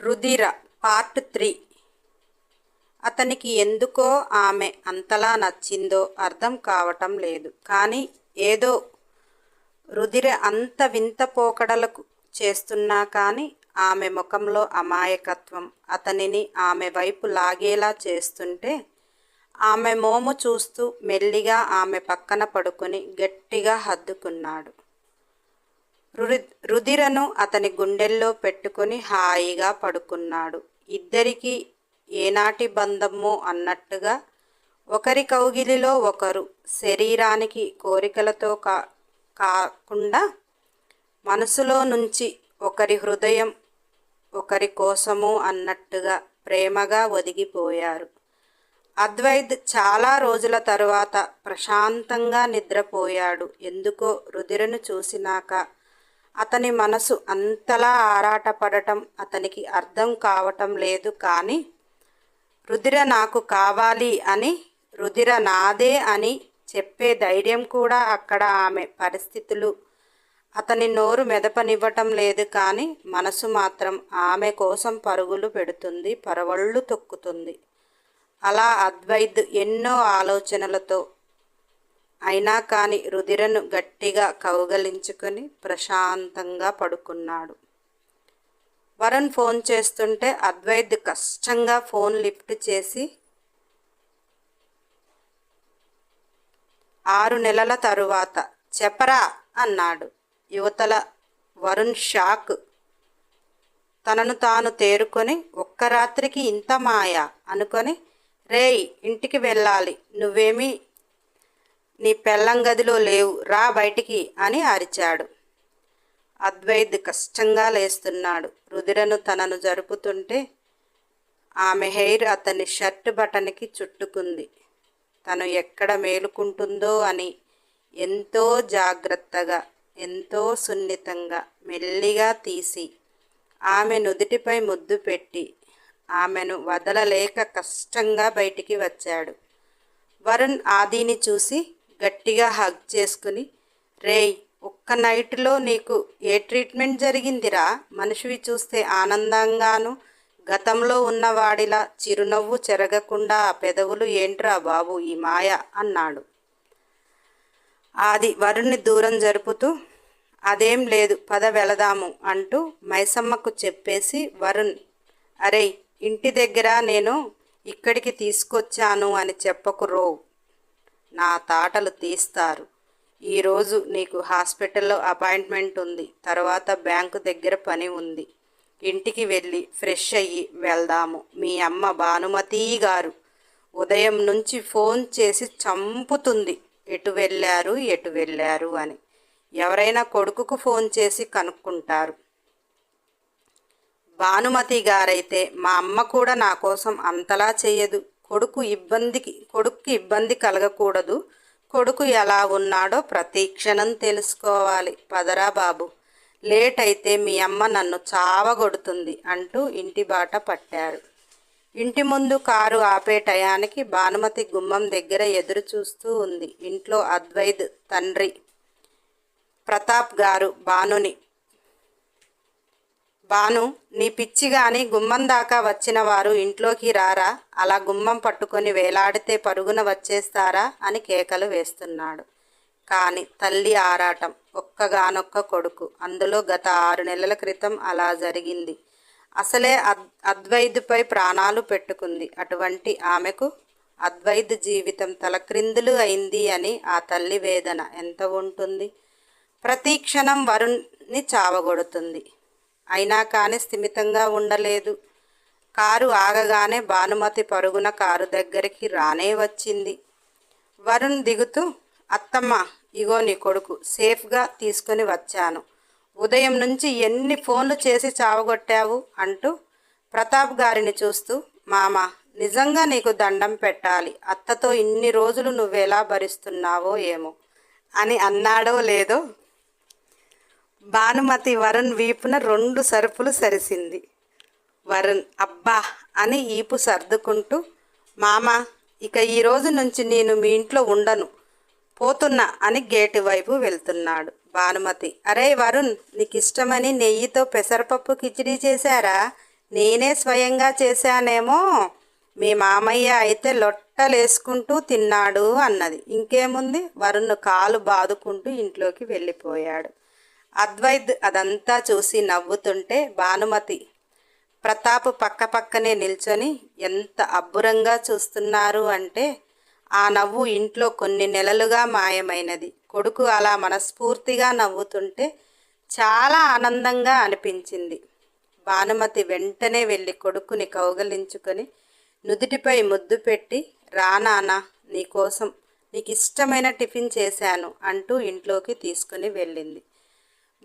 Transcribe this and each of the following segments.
రుధిర part three. అతనికి ఎందుకో ఆమె అంతలా నచ్చిందో అర్థం కావటం లేదు. కానీ ఏదో రుధిర అంత వింత పోకడలకు చేస్తున్నా కానీ ఆమె ముఖంలో అమాయకత్వం. అతనిని ఆమె వైపు లాగేలా చేస్తుంటే ఆమె మోము చూస్తూ మెల్లిగా ఆమె పక్కన పడుకొని గట్టిగా హద్దుకున్నాడు. రుధిరను అతని గుండెల్లో పెట్టుకొని హాయిగా పడుకున్నాడు. ఇద్దరికీ ఏనాటి బంధమో అన్నట్టుగా ఒకరి కౌగిలిలో ఒకరు శరీరానికి కోరికలతో కా కాకుండా మనసులో నుంచి ఒకరి హృదయం ఒకరి కోసము అన్నట్టుగా ప్రేమగా ఒదిగిపోయారు. అద్వైత్ చాలా రోజుల తరువాత ప్రశాంతంగా నిద్రపోయాడు. ఎందుకో రుధిరను చూసినాక అతని మనసు అంతలా ఆరాటపడటం అతనికి అర్థం కావటం లేదు కానీ రుధిర నాకు కావాలి అని రుధిర నాదే అని చెప్పే ధైర్యం కూడా అక్కడ ఆమె పరిస్థితులు. అతని నోరు మెదపనివ్వటం లేదు కానీ మనసు మాత్రం ఆమె కోసం పరుగులు పెడుతుంది పరవళ్ళు తొక్కుతుంది. అలా అద్వైద్ ఎన్నో ఆలోచనలతో అయినా కానీ రుధిరను గట్టిగా కౌగలించుకొని ప్రశాంతంగా పడుకున్నాడు. వరుణ్ ఫోన్ చేస్తుంటే అద్వైత్ కష్టంగా ఫోన్ లిఫ్ట్ చేసి ఆరు నెలల తరువాత చెప్పరా అన్నాడు. యువతల వరుణ్ షాక్. తనను తాను తేరుకొని ఒక్క రాత్రికి ఇంత మాయ అనుకొని రేయ్ ఇంటికి వెళ్ళాలి. నువ్వేమీ నీ పెళ్ళంగదిలో లేవు రా బయటికి అని అరిచాడు. అద్వైద్ కష్టంగా లేస్తున్నాడు. రుదిరను తనను జరుపుతుంటే ఆమె హెయిర్ అతని షర్ట్ బటన్కి చుట్టుకుంది. తను ఎక్కడ మేలుకుంటుందో అని ఎంతో జాగ్రత్తగా ఎంతో సున్నితంగా మెల్లిగా తీసి ఆమె నుదుటిపై ముద్దు పెట్టి ఆమెను వదలలేక కష్టంగా బయటికి వచ్చాడు. వరుణ్ ఆదిని చూసి గట్టిగా హగ్ చేసుకుని రేయ్ ఒక్క నైట్లో నీకు ఏ ట్రీట్మెంట్ జరిగిందిరా? మనిషివి చూస్తే ఆనందంగాను గతంలో ఉన్నవాడిలా చిరునవ్వు చెరగకుండా ఆ పెదవులు ఏంట్రా బాబు ఈ మాయ? అన్నాడు. ఆది వరుణ్ణి దూరం జరుపుతూ అదేం లేదు పద వెళదాము అంటూ మైసమ్మకు చెప్పేసి వరుణ్ అరే ఇంటి దగ్గర నేను ఇక్కడికి తీసుకొచ్చాను అని చెప్పకు రో. నా తాటలు తీస్తారు. ఈరోజు నీకు హాస్పిటల్లో అపాయింట్మెంట్ ఉంది. తర్వాత బ్యాంకు దగ్గర పని ఉంది. ఇంటికి వెళ్ళి ఫ్రెష్ అయ్యి వెళ్దాము. మీ అమ్మ భానుమతి గారు ఉదయం నుంచి ఫోన్ చేసి చంపుతుంది. ఎటు వెళ్ళారు? ఎటు వెళ్ళారు? అని. ఎవరైనా కొడుకుకు ఫోన్ చేసి కనుక్కుంటారు. భానుమతి గారైతే మా అమ్మ కూడా నా కోసం అంతలా చేయదు కొడుకు ఇబ్బందికి కొడుక్కి ఇబ్బంది కలగకూడదు. కొడుకు ఎలా ఉన్నాడో ప్రతి క్షణం తెలుసుకోవాలి. పదరా బాబు. లేట్ అయితే మీ అమ్మ నన్ను చావగొడుతుంది అంటూ ఇంటి బాట పట్టారు ఇంటి ముందు కారు ఆపే టయానికి భానుమతి గుమ్మం దగ్గర ఎదురు చూస్తూ ఉంది. ఇంట్లో అద్వైద్ తండ్రి ప్రతాప్ గారు భానుని బాను నీ పిచ్చి గాని గుమ్మం దాకా వచ్చిన వారు ఇంట్లోకి రారా? అలా గుమ్మం పట్టుకొని వేలాడితే పరుగున వచ్చేస్తారా? అని కేకలు వేస్తున్నాడు. కానీ తల్లి ఆరాటం ఒక్కగానొక్క కొడుకు. అందులో గత ఆరు నెలల క్రితం అలా జరిగింది. అసలే అద్ అద్వైద్పై ప్రాణాలు పెట్టుకుంది. అటువంటి ఆమెకు అద్వైద్ జీవితం తలక్రిందులు అయింది అని ఆ తల్లి వేదన ఎంత ఉంటుంది? ప్రతి క్షణం చావగొడుతుంది. అయినా కానీ స్థిమితంగా ఉండలేదు. కారు ఆగగానే భానుమతి పరుగున కారు దగ్గరికి రానే వచ్చింది. వరుణ్ దిగుతూ అత్తమ్మ ఇగో నీ కొడుకు సేఫ్గా తీసుకొని వచ్చాను. ఉదయం నుంచి ఎన్ని ఫోన్లు చేసి చావగొట్టావు? అంటూ ప్రతాప్ గారిని చూస్తూ మామ నిజంగా నీకు దండం పెట్టాలి. అత్తతో ఇన్ని రోజులు నువ్వెలా భరిస్తున్నావో ఏమో? అని అన్నాడో లేదో భానుమతి వరుణ్ వీపున రెండు సరుపులు సరిసింది. వరుణ్ అబ్బా అని ఈపు సర్దుకుంటూ మామ ఇక ఈ రోజు నుంచి నేను మీ ఇంట్లో ఉండను పోతున్నా అని గేటు వైపు వెళ్తున్నాడు భానుమతి. అరే వరుణ్ నీకు ఇష్టమని నెయ్యితో పెసరపప్పు కిచిడీ చేశారా? నేనే స్వయంగా చేశానేమో. మీ మామయ్య అయితే లొట్టలేసుకుంటూ తిన్నాడు అన్నది. ఇంకేముంది? వరుణ్ కాలు బాదుకుంటూ ఇంట్లోకి వెళ్ళిపోయాడు. అద్వైత్ అదంతా చూసి నవ్వుతుంటే భానుమతి ప్రతాప్ పక్క పక్కనే నిల్చొని ఎంత అబ్బురంగా చూస్తున్నారు అంటే ఆ నవ్వు ఇంట్లో కొన్ని నెలలుగా మాయమైనది. కొడుకు అలా మనస్ఫూర్తిగా నవ్వుతుంటే చాలా ఆనందంగా అనిపించింది. భానుమతి వెంటనే వెళ్ళి కొడుకుని కౌగలించుకొని నుదుటిపై ముద్దు పెట్టి రా నాన్న నీకోసం నీకు ఇష్టమైన టిఫిన్ చేశాను అంటూ ఇంట్లోకి తీసుకుని వెళ్ళింది.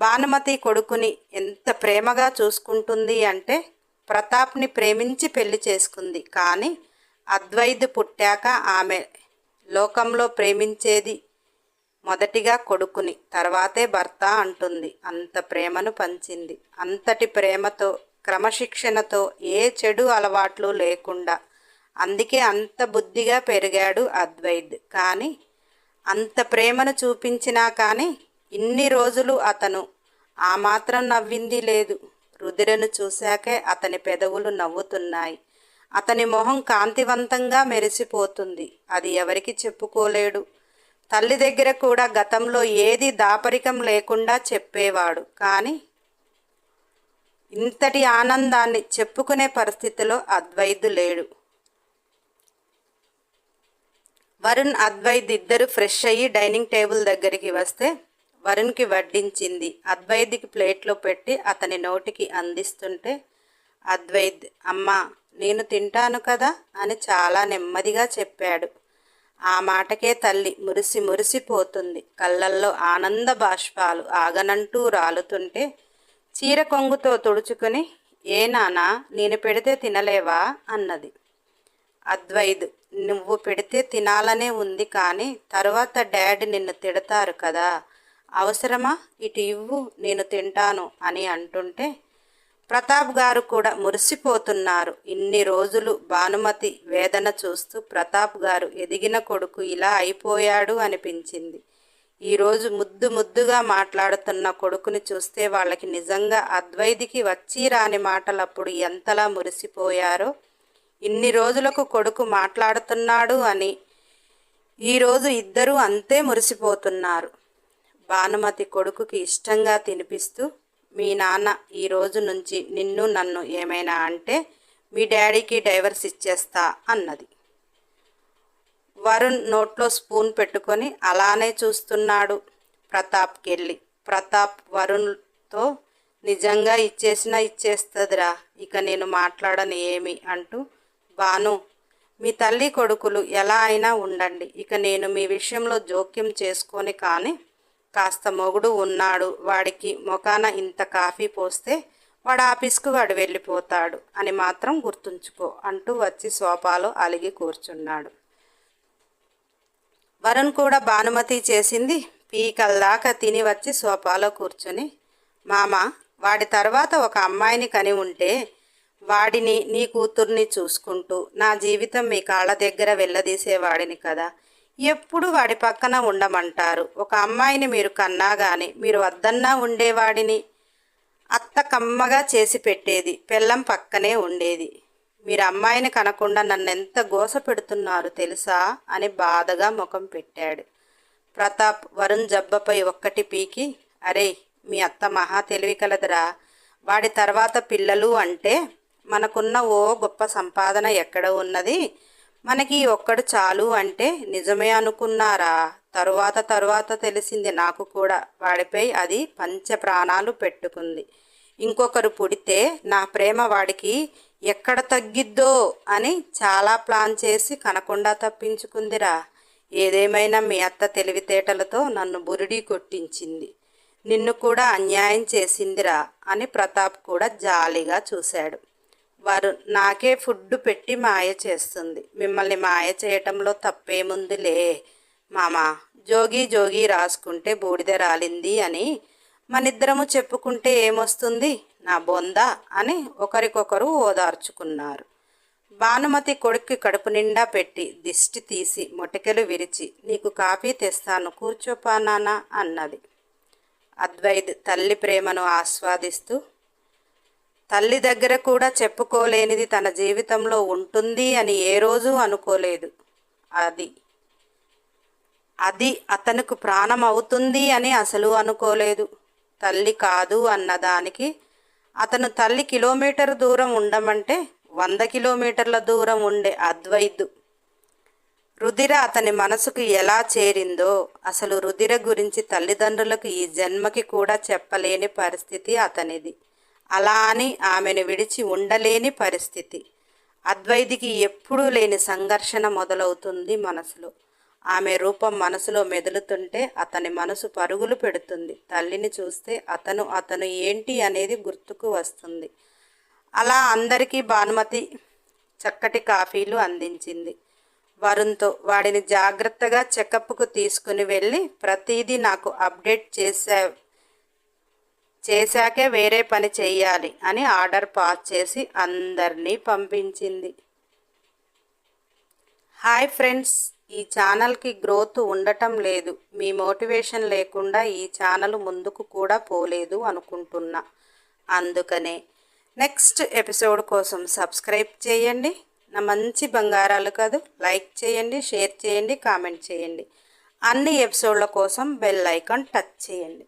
భానుమతి కొడుకుని ఎంత ప్రేమగా చూసుకుంటుంది అంటే ప్రతాప్ని ప్రేమించి పెళ్ళి చేసుకుంది. కానీ అద్వైద్ పుట్టాక ఆమె లోకంలో ప్రేమించేది మొదటిగా కొడుకుని తర్వాతే భర్త అంటుంది. అంత ప్రేమను పంచింది. అంతటి ప్రేమతో క్రమశిక్షణతో ఏ చెడు అలవాట్లు లేకుండా అందుకే అంత బుద్ధిగా పెరిగాడు అద్వైద్ కానీ అంత ప్రేమను చూపించినా కానీ ఇన్ని రోజులు అతను ఆ మాత్రం నవ్వింది లేదు. రుదిరను చూశాకే అతని పెదవులు నవ్వుతున్నాయి. అతని మొహం కాంతివంతంగా మెరిసిపోతుంది. అది ఎవరికి చెప్పుకోలేడు. తల్లి దగ్గర కూడా గతంలో ఏది దాపరికం లేకుండా చెప్పేవాడు. కానీ ఇంతటి ఆనందాన్ని చెప్పుకునే పరిస్థితిలో అద్వైదు లేడు. వరుణ్ అద్వైద్ ఇద్దరు ఫ్రెష్ అయ్యి డైనింగ్ టేబుల్ దగ్గరికి వస్తే వరుణ్కి వడ్డించింది. అద్వైద్కి ప్లేట్లో పెట్టి అతని నోటికి అందిస్తుంటే అద్వైద్ అమ్మా నేను తింటాను కదా అని చాలా నెమ్మదిగా చెప్పాడు. ఆ మాటకే తల్లి మురిసి మురిసిపోతుంది. కళ్ళల్లో ఆనంద బాష్పాలు ఆగనంటూ రాలుతుంటే చీర కొంగుతో తుడుచుకుని ఏ నానా నేను పెడితే తినలేవా? అన్నది. అద్వైద్ నువ్వు పెడితే తినాలనే ఉంది కానీ తర్వాత డాడీ నిన్ను తిడతారు కదా అవసరమా? ఇటు ఇవ్వు నేను తింటాను అని అంటుంటే ప్రతాప్ గారు కూడా మురిసిపోతున్నారు. ఇన్ని రోజులు భానుమతి వేదన చూస్తూ ప్రతాప్ గారు ఎదిగిన కొడుకు ఇలా అయిపోయాడు అనిపించింది. ఈరోజు ముద్దు ముద్దుగా మాట్లాడుతున్న కొడుకుని చూస్తే వాళ్ళకి నిజంగా అద్వైతికి వచ్చి రాని మాటలప్పుడు ఎంతలా మురిసిపోయారో. ఇన్ని రోజులకు కొడుకు మాట్లాడుతున్నాడు అని ఈరోజు ఇద్దరూ అంతే మురిసిపోతున్నారు. భానుమతి కొడుకుకి ఇష్టంగా తినిపిస్తూ మీ నాన్న ఈ రోజు నుంచి నిన్ను నన్ను ఏమైనా అంటే మీ డాడీకి డైవర్స్ ఇచ్చేస్తా అన్నది. వరుణ్ నోట్లో స్పూన్ పెట్టుకొని అలానే చూస్తున్నాడు ప్రతాప్కెళ్ళి. ప్రతాప్ వరుణ్తో నిజంగా ఇచ్చేసినా ఇచ్చేస్తుందిరా ఇక నేను మాట్లాడను ఏమి అంటూ బాను మీ తల్లి కొడుకులు ఎలా అయినా ఉండండి ఇక నేను మీ విషయంలో జోక్యం చేసుకొని కానీ కాస్త మొగుడు ఉన్నాడు. వాడికి మొఖాన ఇంత కాఫీ పోస్తే వాడు ఆఫీస్కు వాడు వెళ్ళిపోతాడు అని మాత్రం గుర్తుంచుకో అంటూ వచ్చి సోఫాలో అలిగి కూర్చున్నాడు. వరుణ్ కూడా భానుమతి చేసింది పీకల్దాకా తిని వచ్చి సోఫాలో కూర్చొని మామ వాడి తర్వాత ఒక అమ్మాయిని కని ఉంటే వాడిని నీ కూతుర్ని చూసుకుంటూ నా జీవితం మీ కాళ్ళ దగ్గర వెళ్ళదీసేవాడిని కదా. ఎప్పుడు వాడి పక్కన ఉండమంటారు. ఒక అమ్మాయిని మీరు కన్నా కానీ మీరు వద్దన్నా ఉండేవాడిని. అత్త కమ్మగా చేసి పెట్టేది పెళ్ళం పక్కనే ఉండేది. మీరు అమ్మాయిని కనకుండా నన్ను ఎంత గోస పెడుతున్నారు తెలుసా? అని బాధగా ముఖం పెట్టాడు. ప్రతాప్ వరుణ్ జబ్బపై ఒక్కటి పీకి అరే మీ అత్త మహా తెలివి కలదురా. వాడి తర్వాత పిల్లలు అంటే మనకున్న ఓ గొప్ప సంపాదన ఎక్కడ ఉన్నది? మనకి ఒక్కడు చాలు అంటే నిజమే అనుకున్నారా? తరువాత తరువాత తెలిసింది నాకు కూడా. వాడిపై అది పంచ ప్రాణాలు పెట్టుకుంది. ఇంకొకరు పుడితే నా ప్రేమ వాడికి ఎక్కడ తగ్గిద్దో అని చాలా ప్లాన్ చేసి కనకుండా తప్పించుకుందిరా. ఏదేమైనా మీ అత్త తెలివితేటలతో నన్ను బురిడి కొట్టించింది. నిన్ను కూడా అన్యాయం చేసిందిరా అని ప్రతాప్ కూడా జాలిగా చూశాడు. వారు నాకే ఫుడ్ పెట్టి మాయ చేస్తుంది. మిమ్మల్ని మాయ చేయటంలో తప్పేముందిలే. మామా జోగి జోగి రాసుకుంటే బూడిద రాలింది అని మనిద్దరము చెప్పుకుంటే ఏమొస్తుంది? నా బొంద అని ఒకరికొకరు ఓదార్చుకున్నారు. భానుమతి కొడుక్కి కడుపు నిండా పెట్టి దిష్టి తీసి మొటికెలు విరిచి నీకు కాఫీ తెస్తాను కూర్చోపా నాన్న అన్నది. అద్వైద్ తల్లి ప్రేమను ఆస్వాదిస్తూ తల్లి దగ్గర కూడా చెప్పుకోలేనిది తన జీవితంలో ఉంటుంది అని ఏ రోజు అనుకోలేదు. అది. అది అతనికి ప్రాణం అవుతుంది అని అసలు అనుకోలేదు. తల్లి కాదు అన్నదానికి అతను తల్లి కిలోమీటర్ దూరం ఉండమంటే వంద కిలోమీటర్ల దూరం ఉండే అద్వైద్దు రుధిర అతని మనసుకు ఎలా చేరిందో అసలు రుధిర గురించి తల్లిదండ్రులకు ఈ జన్మకి కూడా చెప్పలేని పరిస్థితి అతనిది. అలా అని ఆమెను విడిచి ఉండలేని పరిస్థితి. అద్వైతికి ఎప్పుడూ లేని సంఘర్షణ మొదలవుతుంది మనసులో. ఆమె రూపం మనసులో మెదులుతుంటే అతని మనసు పరుగులు పెడుతుంది. తల్లిని చూస్తే అతను అతను ఏంటి అనేది గుర్తుకు వస్తుంది. అలా అందరికీ భానుమతి చక్కటి కాఫీలు అందించింది. వరుణ్తో వాడిని జాగ్రత్తగా చెకప్కు తీసుకుని వెళ్ళి ప్రతిదీ నాకు అప్డేట్ చేసా చేశాకే వేరే పని చెయ్యాలి అని ఆర్డర్ పాస్ చేసి అందరినీ పంపించింది. హాయ్ ఫ్రెండ్స్ ఈ ఛానల్కి గ్రోత్ ఉండటం లేదు. మీ మోటివేషన్ లేకుండా ఈ ఛానల్ ముందుకు కూడా పోలేదు అనుకుంటున్నా. అందుకనే నెక్స్ట్ ఎపిసోడ్ కోసం సబ్స్క్రైబ్ చేయండి. నా మంచి బంగారాలు కాదు లైక్ చేయండి షేర్ చేయండి కామెంట్ చేయండి. అన్ని ఎపిసోడ్ల కోసం బెల్ ఐకాన్ టచ్ చేయండి.